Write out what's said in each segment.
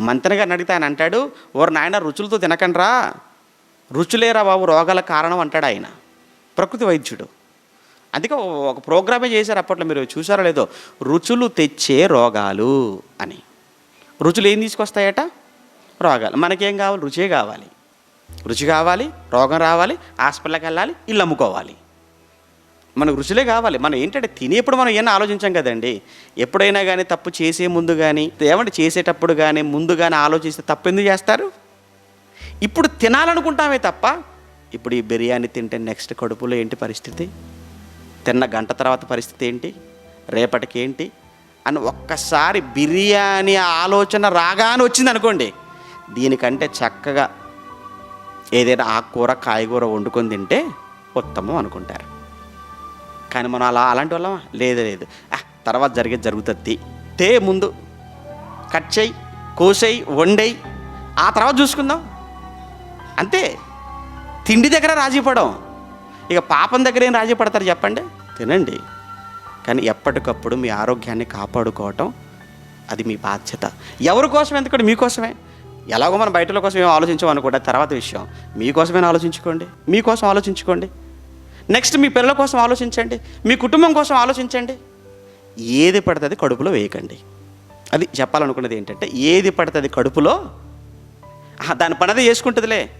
మంత్రి గారిని అడిగితే ఆయన అంటాడు ఓరు నాయన రుచులతో తినకండ్రా. రుచులేరా బాబు రోగాల కారణం అంటాడు ఆయన. ప్రకృతి వైద్యుడు. అందుకే ఒక ప్రోగ్రామే చేశారు అప్పట్లో మీరు చూసారో లేదో రుచులు తెచ్చే రోగాలు అని. రుచులు ఏం తీసుకొస్తాయట? రోగాలు. మనకేం కావాలి? రుచే కావాలి. రుచి కావాలి రోగం రావాలి హాస్పిటల్కి వెళ్ళాలి ఇల్లు అమ్ముకోవాలి. మనకు రుచులే కావాలి. మనం ఏంటంటే తినేప్పుడు మనం ఏమైనా ఆలోచించాం కదండి. ఎప్పుడైనా కానీ తప్పు చేసే ముందు కానీ ఏమంటే చేసేటప్పుడు కానీ ముందు కానీ ఆలోచిస్తే తప్పు ఎందుకు చేస్తారు? ఇప్పుడు తినాలనుకుంటామే తప్ప ఇప్పుడు ఈ బిర్యానీ తింటే నెక్స్ట్ కడుపులో ఏంటి పరిస్థితి? తిన్న గంట తర్వాత పరిస్థితి ఏంటి? రేపటికి ఏంటి? అని ఒక్కసారి బిర్యానీ ఆలోచన రాగానే వచ్చింది అనుకోండి. దీనికంటే చక్కగా ఏదైనా ఆకుకూర కాయగూర వండుకొని తింటే ఉత్తమం అనుకుంటారు. కానీ మనం అలా అలాంటి వాళ్ళమా? లేదు లేదు. తర్వాత జరిగేది జరుగుతుంది. తే ముందు కట్ చేయి కోసేయి వండేయి ఆ తర్వాత చూసుకుందాం. అంతే. తిండి దగ్గర రాజీ పడం ఇక పాపం దగ్గర ఏం రాజీ పడతారు చెప్పండి? తినండి. కానీ ఎప్పటికప్పుడు మీ ఆరోగ్యాన్ని కాపాడుకోవటం అది మీ బాధ్యత. ఎవరి కోసం ఎందుకంటే మీకోసమే ఎలాగో మనం బయటల కోసం ఏం ఆలోచించాం అనుకుంటే తర్వాత విషయం. మీకోసమే ఆలోచించుకోండి? మీకోసం ఆలోచించుకోండి. నెక్స్ట్ మీ పిల్లల కోసం ఆలోచించండి. మీ కుటుంబం కోసం ఆలోచించండి. ఏది పడుతుంది కడుపులో వేయకండి. అది చెప్పాలనుకున్నది ఏంటంటే ఏది పడుతుంది కడుపులో దాని పని అది చేసుకుంటుందిలే.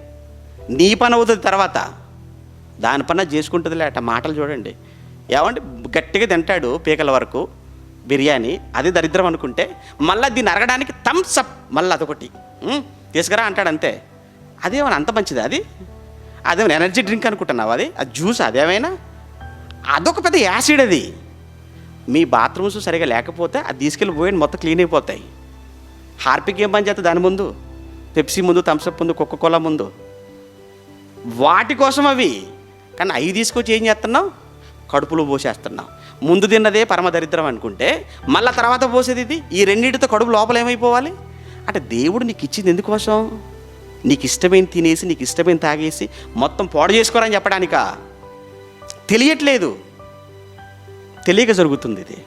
నీ పని అవుతుంది తర్వాత. దాని పని అది చేసుకుంటుందిలే అట. మాటలు చూడండి. ఏమంటే గట్టిగా తింటాడు పీకల వరకు బిర్యానీ. అది దరిద్రం అనుకుంటే మళ్ళీ దీన్ని అరగడానికి థమ్స్ అప్ మళ్ళీ అదొకటి. తీసుకురా అంటాడు అంతే. అదేమన్నా అంత మంచిది అది? అదేమైనా ఎనర్జీ డ్రింక్ అనుకుంటున్నావు అది? అది జ్యూస్ అదేమైనా అదొక పెద్ద యాసిడ్ అది. మీ బాత్రూమ్స్ సరిగా లేకపోతే అది తీసుకెళ్ళి పోయి మొత్తం క్లీన్ అయిపోతాయి. హార్పిక్ ఏం పని చేస్తుంది దాని ముందు? పెప్సీ ముందు థమ్స్అప్ ముందు కుక్క కోలా ముందు. వాటి కోసం అవి. కానీ అవి తీసుకొచ్చి ఏం చేస్తున్నావు? కడుపులో పోసేస్తున్నావు. ముందు తిన్నదే పరమ దరిద్రం అనుకుంటే మళ్ళీ తర్వాత పోసేది ఇది? ఈ రెండింటితో కడుపు లోపల ఏమైపోవాలి? అంటే దేవుడు నీకు ఇచ్చింది ఎందుకోసం? నీకు ఇష్టమైన తినేసి నీకు ఇష్టమైన తాగేసి మొత్తం పాడు చేసుకోరని చెప్పడానికా? తెలియట్లేదు. తెలియక జరుగుతుంది ఇది.